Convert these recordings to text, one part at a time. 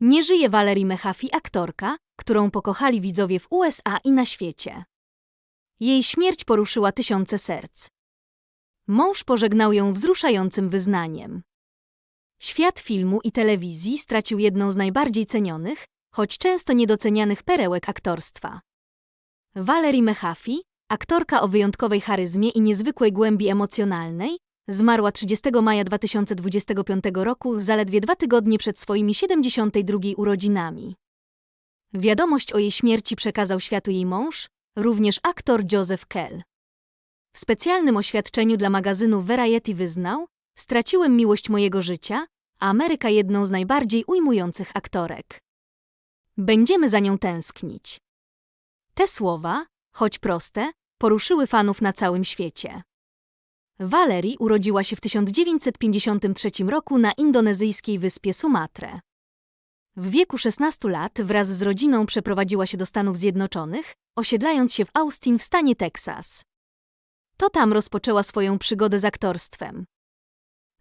Nie żyje Valerie Mehafi, aktorka, którą pokochali widzowie w USA i na świecie. Jej śmierć poruszyła tysiące serc. Mąż pożegnał ją wzruszającym wyznaniem. Świat filmu i telewizji stracił jedną z najbardziej cenionych, choć często niedocenianych perełek aktorstwa. Valerie Mehafi, aktorka o wyjątkowej charyzmie i niezwykłej głębi emocjonalnej, zmarła 30 maja 2025 roku, zaledwie dwa tygodnie przed swoimi 72 urodzinami. Wiadomość o jej śmierci przekazał światu jej mąż, również aktor Joseph Kell. W specjalnym oświadczeniu dla magazynu Variety wyznał: Straciłem miłość mojego życia, a Ameryka jedną z najbardziej ujmujących aktorek. Będziemy za nią tęsknić. Te słowa, choć proste, poruszyły fanów na całym świecie. Valerie urodziła się w 1953 roku na indonezyjskiej wyspie Sumatre. W wieku 16 lat wraz z rodziną przeprowadziła się do Stanów Zjednoczonych, osiedlając się w Austin w stanie Teksas. To tam rozpoczęła swoją przygodę z aktorstwem.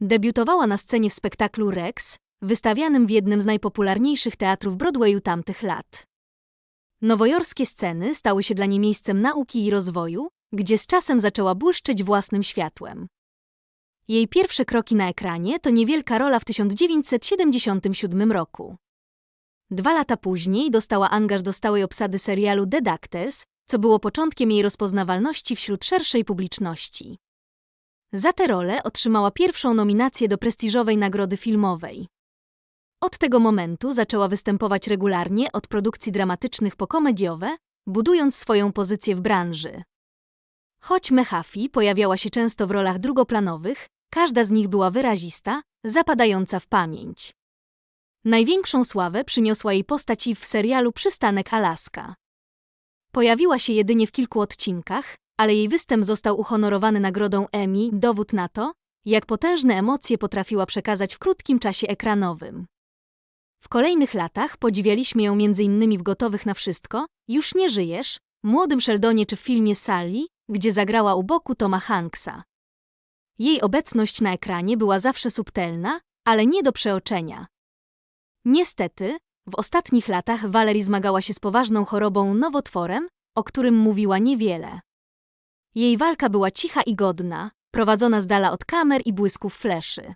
Debiutowała na scenie w spektaklu Rex, wystawianym w jednym z najpopularniejszych teatrów Broadwayu tamtych lat. Nowojorskie sceny stały się dla niej miejscem nauki i rozwoju, gdzie z czasem zaczęła błyszczeć własnym światłem. Jej pierwsze kroki na ekranie to niewielka rola w 1977 roku. Dwa lata później dostała angaż do stałej obsady serialu The Doctors, co było początkiem jej rozpoznawalności wśród szerszej publiczności. Za tę rolę otrzymała pierwszą nominację do prestiżowej nagrody filmowej. Od tego momentu zaczęła występować regularnie od produkcji dramatycznych po komediowe, budując swoją pozycję w branży. Choć Mehafi pojawiała się często w rolach drugoplanowych, każda z nich była wyrazista, zapadająca w pamięć. Największą sławę przyniosła jej postać w serialu Przystanek Alaska. Pojawiła się jedynie w kilku odcinkach, ale jej występ został uhonorowany nagrodą Emmy, dowód na to, jak potężne emocje potrafiła przekazać w krótkim czasie ekranowym. W kolejnych latach podziwialiśmy ją m.in. w Gotowych na Wszystko, Już nie żyjesz, Młodym Sheldonie czy w filmie Sally, gdzie zagrała u boku Toma Hanksa. Jej obecność na ekranie była zawsze subtelna, ale nie do przeoczenia. Niestety, w ostatnich latach Valerie zmagała się z poważną chorobą nowotworem, o którym mówiła niewiele. Jej walka była cicha i godna, prowadzona z dala od kamer i błysków fleszy.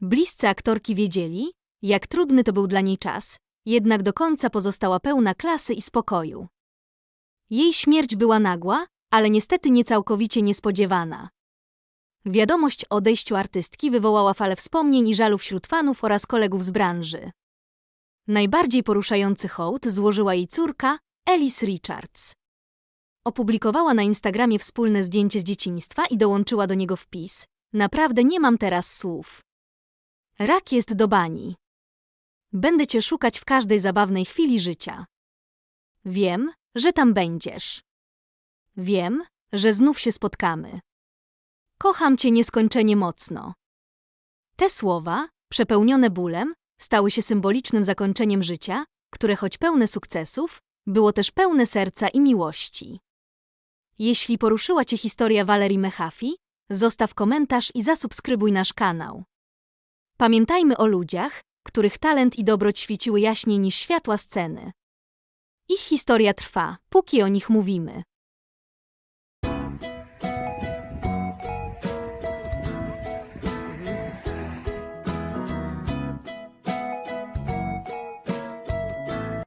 Bliscy aktorki wiedzieli, jak trudny to był dla niej czas, jednak do końca pozostała pełna klasy i spokoju. Jej śmierć była nagła, ale niestety niecałkowicie niespodziewana. Wiadomość o odejściu artystki wywołała falę wspomnień i żalu wśród fanów oraz kolegów z branży. Najbardziej poruszający hołd złożyła jej córka, Alice Richards. Opublikowała na Instagramie wspólne zdjęcie z dzieciństwa i dołączyła do niego wpis. Naprawdę nie mam teraz słów. Rak jest do bani. Będę cię szukać w każdej zabawnej chwili życia. Wiem, że tam będziesz. Wiem, że znów się spotkamy. Kocham cię nieskończenie mocno. Te słowa, przepełnione bólem, stały się symbolicznym zakończeniem życia, które choć pełne sukcesów, było też pełne serca i miłości. Jeśli poruszyła Cię historia Valerii Mehafi, zostaw komentarz i zasubskrybuj nasz kanał. Pamiętajmy o ludziach, których talent i dobroć świeciły jaśniej niż światła sceny. Ich historia trwa, póki o nich mówimy.